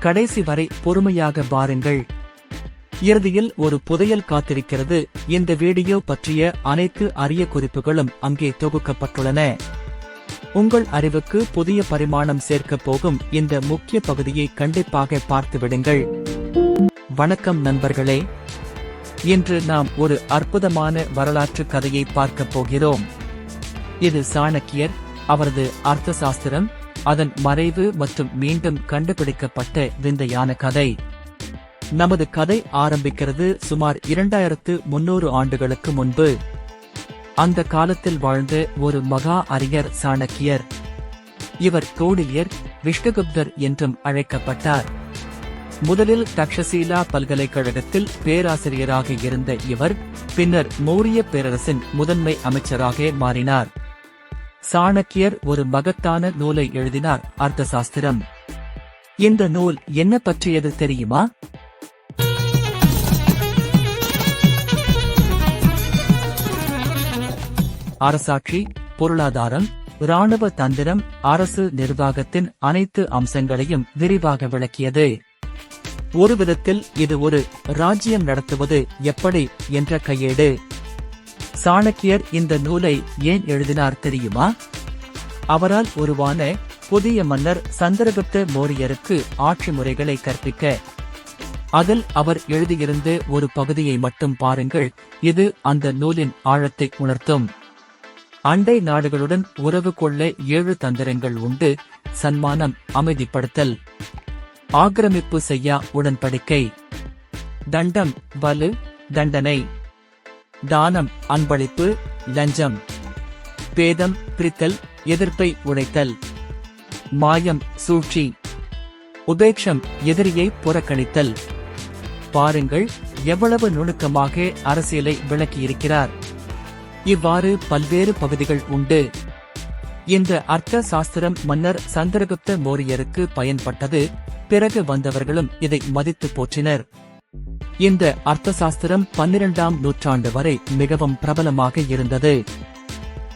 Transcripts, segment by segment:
கடைசி வரை பொறுமையாக பாருங்கள் இறுதியில் ஒரு புதையல் காத்திருக்கிறது. இந்த வீடியோ பற்றிய அனைத்து அரிய குறிப்புகளும் அங்கே தொகுக்கப்பட்டுள்ளன. உங்கள் அறிவுக்கு புதிய பரிமாணம் சேர்க்கப் போகும் இந்த முக்கிய பகுதியை கண்டிப்பாக பார்த்துவிடுங்கள். வணக்கம் நண்பர்களே. இன்று நாம் ஒரு அற்புதமான வரலாற்று கதையை பார்க்கப் போகிறோம். இது சாணக்கியர் அவரது அர்த்த சாஸ்திரம் அதன் மறைவு மற்றும் மீண்டும் கண்டுபிடிக்கப்பட்ட விந்தையான கதை. நமது கதை ஆரம்பிக்கிறது சுமார் இரண்டாயிரத்து முன்னூறு ஆண்டுகளுக்கு முன்பு. அந்த காலத்தில் வாழ்ந்த ஒரு மகா அறிஞர் சாணக்கியர். இவர் தோடிலியர் விஷ்ணுகுப்தர் என்றும் அழைக்கப்பட்டார். முதலில் தக்ஷசீலா பல்கலைக்கழகத்தில் பேராசிரியராக இருந்த இவர் பின்னர் மௌரிய பேரரசின் முதன்மை அமைச்சராக மாறினார். சாணக்கியர் ஒரு மகத்தான நூலை எழுதினார் அர்த்தசாஸ்திரம். இந்த நூல் என்ன பற்றியது தெரியுமா? அரசாட்சி பொருளாதாரம் இராணுவ தந்திரம் அரசு நிர்வாகத்தின் அனைத்து அம்சங்களையும் விரிவாக விளக்கியது. ஒரு விதத்தில் இது ஒரு ராஜ்யம் நடத்துவது எப்படி என்ற கையேடு. சாணக்கியர் இந்த நூலை ஏன் எழுதினார் தெரியுமா? அவரால் உருவான புதிய மன்னர் சந்திரகுப்த மோரியருக்கு ஆட்சி முறைகளை கற்பிக்க அதில் அவர் எழுதியிருந்த ஒரு பகுதியை மட்டும் பாருங்கள் இது அந்த நூலின் ஆழத்தை உணர்த்தும். அண்டை நாடுகளுடன் உறவு கொள்ள ஏழு தந்திரங்கள் உண்டு சன்மானம் அமைதிப்படுத்தல் ஆக்கிரமிப்பு செய்யா உடன்படிக்கை. தண்டம் வலு தண்டனை. தானம் அன்பளிப்பு லஞ்சம் பேதம் பிரித்தல் எதிர்ப்பை உழைத்தல் மாயம் சூழ்ச்சி உபேக்ஷம் எதிரியை புறக்கணித்தல். பாருங்கள் எவ்வளவு நுணுக்கமாக அரசியலை விளக்கியிருக்கிறார். இவ்வாறு பல்வேறு பகுதிகள் உண்டு. இந்த அர்த்த சாஸ்திரம் மன்னர் சந்திரகுப்த மோரியருக்கு பயன்பட்டது. பிறகு வந்தவர்களும் இதை மதித்து போற்றினர். இந்த அர்த்த சாஸ்திரம் பன்னிரண்டாம் நூற்றாண்டு வரை மிகவும் பிரபலமாக இருந்தது.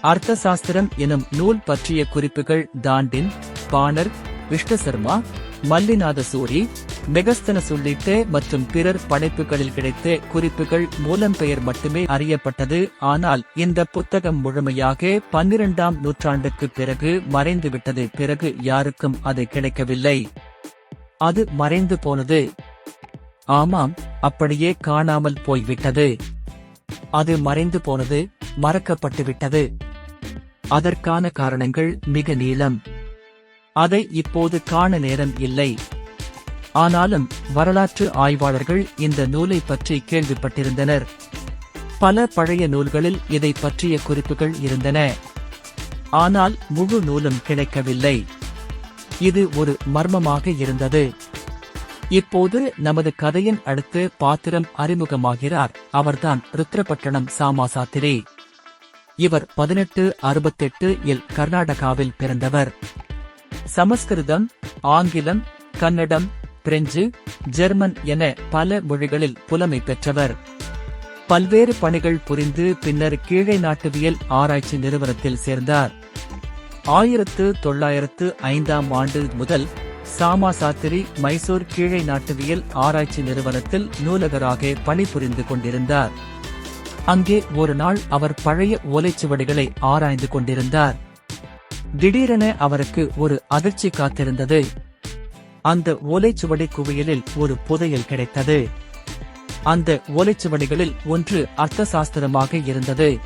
அர்த்த சாஸ்திரம் எனும் நூல் பற்றிய குறிப்புகள் தாண்டின் பாணர் விஷ்ணு சர்மா மல்லிநாத சூரி மெகஸ்தன உள்ளிட்ட மற்றும் பிறர் படைப்புகளில் கிடைத்த குறிப்புகள் மூலம் பெயர் மட்டுமே அறியப்பட்டது. ஆனால் இந்த புத்தகம் முழுமையாக பன்னிரண்டாம் நூற்றாண்டுக்கு பிறகு மறைந்துவிட்டது. பிறகு யாருக்கும் அது கிடைக்கவில்லை. அது மறைந்து போனது. ஆமாம் அப்படியே காணாமல் போய்விட்டது. அது மறைந்து போனது மறக்கப்பட்டுவிட்டது. அதற்கான காரணங்கள் மிக நீளம். அதை இப்போது காண நேரம் இல்லை. ஆனாலும் வரலாற்று ஆய்வாளர்கள் இந்த நூலை பற்றி கேள்விப்பட்டிருந்தனர். பல பழைய நூல்களில் இதை பற்றிய குறிப்புகள் இருந்தன. ஆனால் முழு நூலும் கிடைக்கவில்லை. இது ஒரு மர்மமாக இருந்தது. இப்போது நமது கதையின் அடுத்து பாத்திரம் அறிமுகமாகிறார். அவர்தான் ருத்ரபட்டணம் சாமாசாத்திரி. இவர் பதினெட்டு அறுபத்தெட்டு இல் கர்நாடகாவில் பிறந்தவர். சமஸ்கிருதம் ஆங்கிலம் கன்னடம் பிரெஞ்சு ஜெர்மன் என பல மொழிகளில் புலமை பெற்றவர். பல்வேறு பணிகள் புரிந்து பின்னர் கீழே நாட்டுவியல் ஆராய்ச்சி நிறுவனத்தில் சேர்ந்தார். ஆயிரத்து தொள்ளாயிரத்து ஐந்தாம் ஆண்டு முதல் சாமா சாத்திரி மைசூர் கீழை நாட்டுவியல் ஆராய்ச்சி நிறுவனத்தில் நூலகராக பணிபுரிந்து கொண்டிருந்தார். அங்கே ஒரு நாள் அவர் பழைய ஓலைச்சுவடிகளை ஆராய்ந்து கொண்டிருந்தார். திடீரென அவருக்கு ஒரு அதிர்ச்சி காத்திருந்தது. அந்த ஓலைச்சுவடி குவியலில் ஒரு புதையல் கிடைத்தது. அந்த ஓலைச்சுவடிகளில் ஒன்று அர்த்த சாஸ்திரமாக இருந்தது.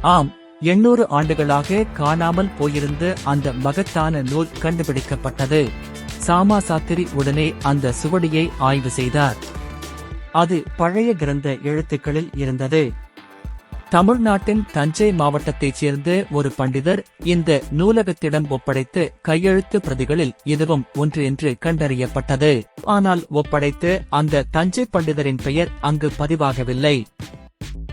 ஆம் எண்ணூறு ஆண்டுகளாக காணாமல் போயிருந்த அந்த மகத்தான நூல் கண்டுபிடிக்கப்பட்டது. சாமா சாத்திரி உடனே அந்த சுவடியை ஆய்வு செய்தார். அது பழைய கிரந்த எழுத்துக்களில் இருந்தது. தமிழ்நாட்டின் தஞ்சை மாவட்டத்தைச் சேர்ந்த ஒரு பண்டிதர் இந்த நூலகத்திடம் ஒப்படைத்து கையெழுத்து பிரதிகளில் இதுவும் ஒன்று என்று கண்டறியப்பட்டது. ஆனால் ஒப்படைத்து அந்த தஞ்சை பண்டிதரின் பெயர் அங்கு பதிவாகவில்லை.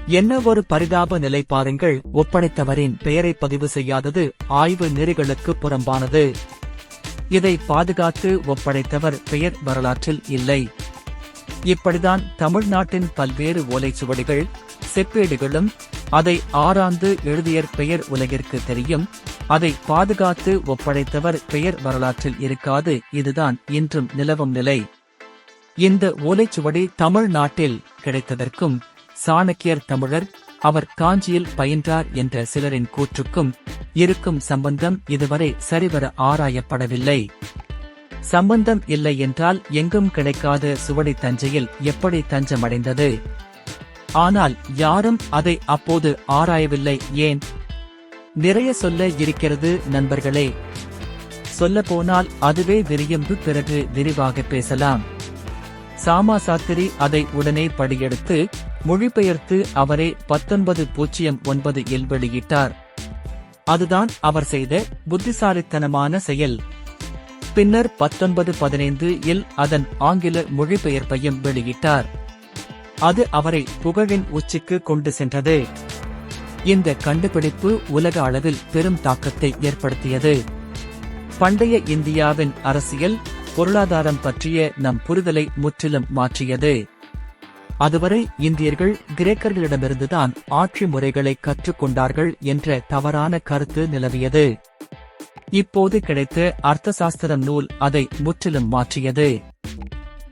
என்ன ஒரு பரிதாப நிலை பாருங்கள். ஒப்படைத்தவரின் பெயரை பதிவு செய்யாதது ஆய்வு நெறிகளுக்கு புறம்பானது. இதை பாதுகாத்து ஒப்படைத்தவர் பெயர் வரலாற்றில் இல்லை. இப்படிதான் தமிழ்நாட்டின் பல்வேறு ஓலைச்சுவடிகள் செப்பேடுகளும் அதை ஆராய்ந்து எழுதியர் பெயர் உலகிற்கு தெரியும். அதை பாதுகாத்து ஒப்படைத்தவர் பெயர் வரலாற்றில் இருக்காது. இதுதான் இன்றும் நிலவும் நிலை. இந்த ஓலைச்சுவடி தமிழ்நாட்டில் கிடைத்ததற்கும் சாணக்கியர் தமிழர் அவர் காஞ்சியில் பயின்றார் என்ற சிலரின் கூற்றுக்கும் இருக்கும் சம்பந்தம் இதுவரை சரிவர ஆராயப்படவில்லை. சம்பந்தம் இல்லை என்றால் எங்கும் கிடைக்காத சுவடி தஞ்சையில் எப்படி தஞ்சமடைந்தது? ஆனால் யாரும் அதை அப்போது ஆராயவில்லை ஏன்? நிறைய சொல்ல இருக்கிறது நண்பர்களே. சொல்ல போனால் அதுவே விரியும் பிறகு விரிவாக பேசலாம். சாமா சாத்திரி அதை உடனே படியெடுத்து மொழிபெயர்த்து அவரே பத்தொன்பது பூஜ்ஜியம் ஒன்பது இல் வெளியிட்டார். அதுதான் அவர் செய்த புத்திசாலித்தனமான செயல். பின்னர் பத்தொன்பது பதினைந்து இல் அதன் ஆங்கில மொழிபெயர்ப்பையும் வெளியிட்டார். அது அவரை புகழின் உச்சிக்கு கொண்டு சென்றது. இந்த கண்டுபிடிப்பு உலக அளவில் பெரும் தாக்கத்தை ஏற்படுத்தியது. பண்டைய இந்தியாவின் அரசியல் பொருளாதாரம் பற்றிய நம் புரிதலை முற்றிலும் மாற்றியது. அதுவரை இந்தியர்கள் கிரேக்கர்களிடமிருந்துதான் ஆட்சி முறைகளை கற்றுக்கொண்டார்கள் என்ற தவறான கருத்து நிலவியது. இப்போது கிடைத்த அர்த்தசாஸ்திர நூல் அதை முற்றிலும் மாற்றியது.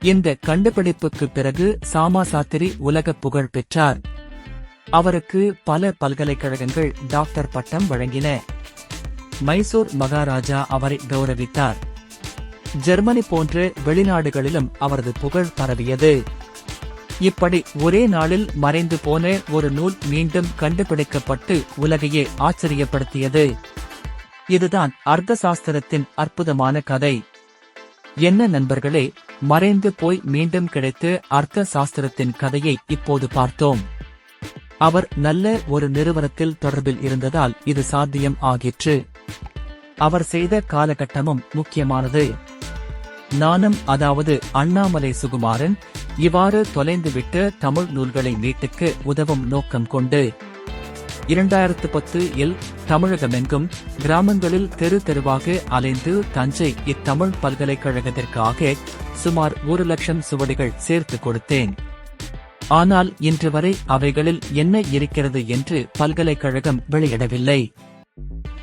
இந்த கண்டுபிடிப்புக்கு பிறகு சாமா சாத்திரி உலக புகழ் பெற்றார். அவருக்கு பல பல்கலைக்கழகங்கள் டாக்டர் பட்டம் வழங்கின. மைசூர் மகாராஜா அவரை கௌரவித்தார். ஜெர்மனி போன்ற வெளிநாடுகளிலும் அவரது புகழ் பரவியது. இப்படி ஒரே நாளில் மறைந்து போன ஒரு நூல் மீண்டும் கண்டுபிடிக்கப்பட்டு உலகையே ஆச்சரியப்படுத்தியது. இதுதான் அர்த்த சாஸ்திரத்தின் அற்புதமான கதை. என்ன நண்பர்களே மறைந்து போய் மீண்டும் கிடைத்த அர்த்த சாஸ்திரத்தின் கதையை இப்போது பார்த்தோம். அவர் நல்ல ஒரு நிறுவனத்தில் தொடர்பில் இருந்ததால் இது சாத்தியம் ஆகிற்று. அவர் செய்த காலகட்டமும் முக்கியமானது. நானும் அதாவது அண்ணாமலை சுகுமாரன் இவ்வாறு தொலைந்துவிட்ட தமிழ் நூல்களை மீட்டுக்கு உதவும் நோக்கம் கொண்டு இரண்டாயிரத்து பத்து இல் தமிழகமெங்கும் கிராமங்களில் தெரு தெருவாக அலைந்து தஞ்சை இத்தமிழ் பல்கலைக்கழகத்திற்காக சுமார் ஒரு லட்சம் சுவடிகள் சேர்த்து கொடுத்தேன். ஆனால் இன்று வரை அவைகளில் என்ன இருக்கிறது என்று பல்கலைக்கழகம் வெளியிடவில்லை.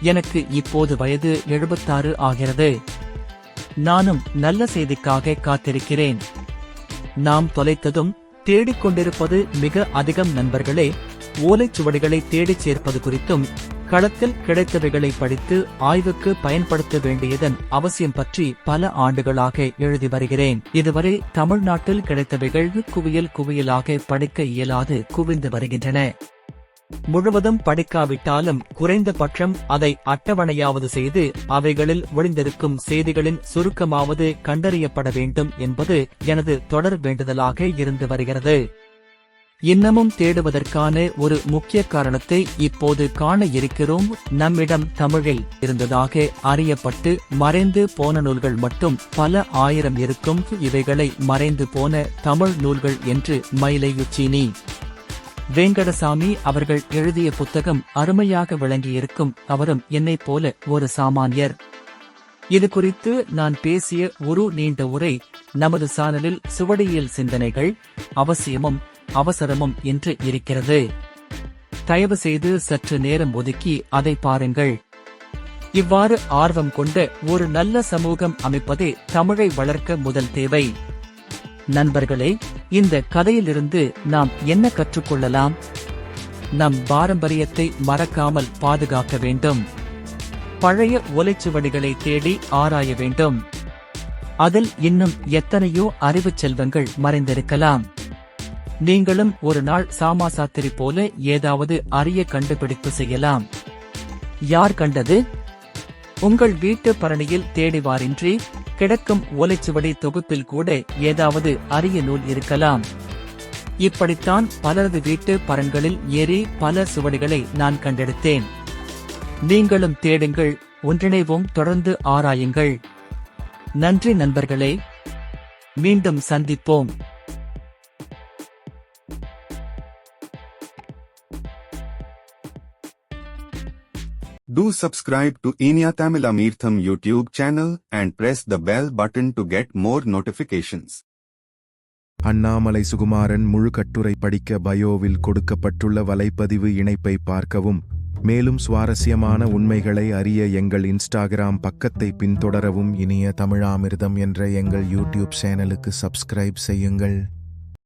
எனக்கு இப்போது வயது எழுபத்தாறு ஆகிறது. நானும் நல்ல செய்திக்காக காத்திருக்கிறேன். நாம் தொலைத்ததும் தேடிக் கொண்டிருப்பது மிக அதிகம் நண்பர்களே ஓலைச்சுவடிகளை தேடிச் சேர்ப்பது குறித்தும் களத்தில் கிடைத்தவைகளை படித்து ஆய்வுக்கு பயன்படுத்த வேண்டியதன் அவசியம் பற்றி பல ஆண்டுகளாக எழுதி வருகிறேன். இதுவரை தமிழ்நாட்டில் கிடைத்தவைகள் குவியல் குவியலாக படிக்க இயலாது குவிந்து வருகின்றன. முழுவதும் படிக்காவிட்டாலும் குறைந்த பட்சம் அதை அட்டவணையாவது செய்து அவைகளில் ஒளிந்திருக்கும் செய்திகளின் சுருக்கமாவது கண்டறியப்பட வேண்டும் என்பது எனது தொடர் வேண்டுதலாக இருந்து வருகிறது. இன்னமும் தேடுவதற்கான ஒரு முக்கிய காரணத்தை இப்போது காண இருக்கிறோம். நம்மிடம் தமிழில் இருந்ததாக அறியப்பட்டு மறைந்து போன நூல்கள் மட்டும் பல ஆயிரம் இருக்கும். இவைகளை மறைந்து போன தமிழ் நூல்கள் என்று மயிலையுச்சீனி. வேங்கடசாமி அவர்கள் எழுதிய புத்தகம் அருமையாக விளங்கியிருக்கும் அவரும் என்னைப் போல ஒரு சாமானியர். இது குறித்து நான் பேசிய ஒரு நீண்ட உரை நமது சானலில் சுவடியியல் சிந்தனைகள் அவசியமும் அவசரமும் என்று இருக்கிறது. தயவு செய்து சற்று நேரம் ஒதுக்கி அதை பாருங்கள். இவ்வாறு ஆர்வம் கொண்ட ஒரு நல்ல சமூகம் அமைப்பதே தமிழை வளர்க்க முதல் தேவை. நண்பர்களே இந்த கதையிலிருந்து நாம் என்ன கற்றுக்கொள்ளலாம்? நம் பாரம்பரியத்தை மறக்காமல் பாதுகாக்க வேண்டும். பழைய ஒலைச்சுவடிகளை தேடி ஆராய வேண்டும். அதில் இன்னும் எத்தனையோ அறிவு செல்வங்கள் மறைந்திருக்கலாம். நீங்களும் ஒரு நாள் சாமா சாத்திரி போல ஏதாவது அரிய கண்டுபிடிப்பு செய்யலாம். யார் கண்டது? உங்கள் வீட்டு பரணியில் தேடி வாரின்றி கிடக்கும் ஓலைச்சுவடி தொகுப்பில் கூட ஏதாவது அரிய நூல் இருக்கலாம். இப்படித்தான் பலரது வீட்டு பரன்களில் ஏறி பல சுவடிகளை நான் கண்டெடுத்தேன். நீங்களும் தேடுங்கள் ஒன்றிணைவும் தொடர்ந்து ஆராயுங்கள். நன்றி நண்பர்களே. மீண்டும் சந்திப்போம். Do subscribe to Inya Tamil Amirtham YouTube channel and press the bell button to get more notifications. Annamalai Sukumaran முழு கட்டுரை படிக்க பயோவில் கொடுக்கப்பட்டுள்ள வலைப்பதிவு இணைப்பை பார்க்கவும் மேலும் சுவாரஸ்யமான உண்மைகளை அறிய எங்கள் இன்ஸ்டாகிராம் பக்கத்தை பின்தொடரவும் இனிய தமிழாமிர்தம் என்ற எங்கள் யூடியூப் சேனலுக்கு சப்ஸ்கிரைப் செய்யுங்கள்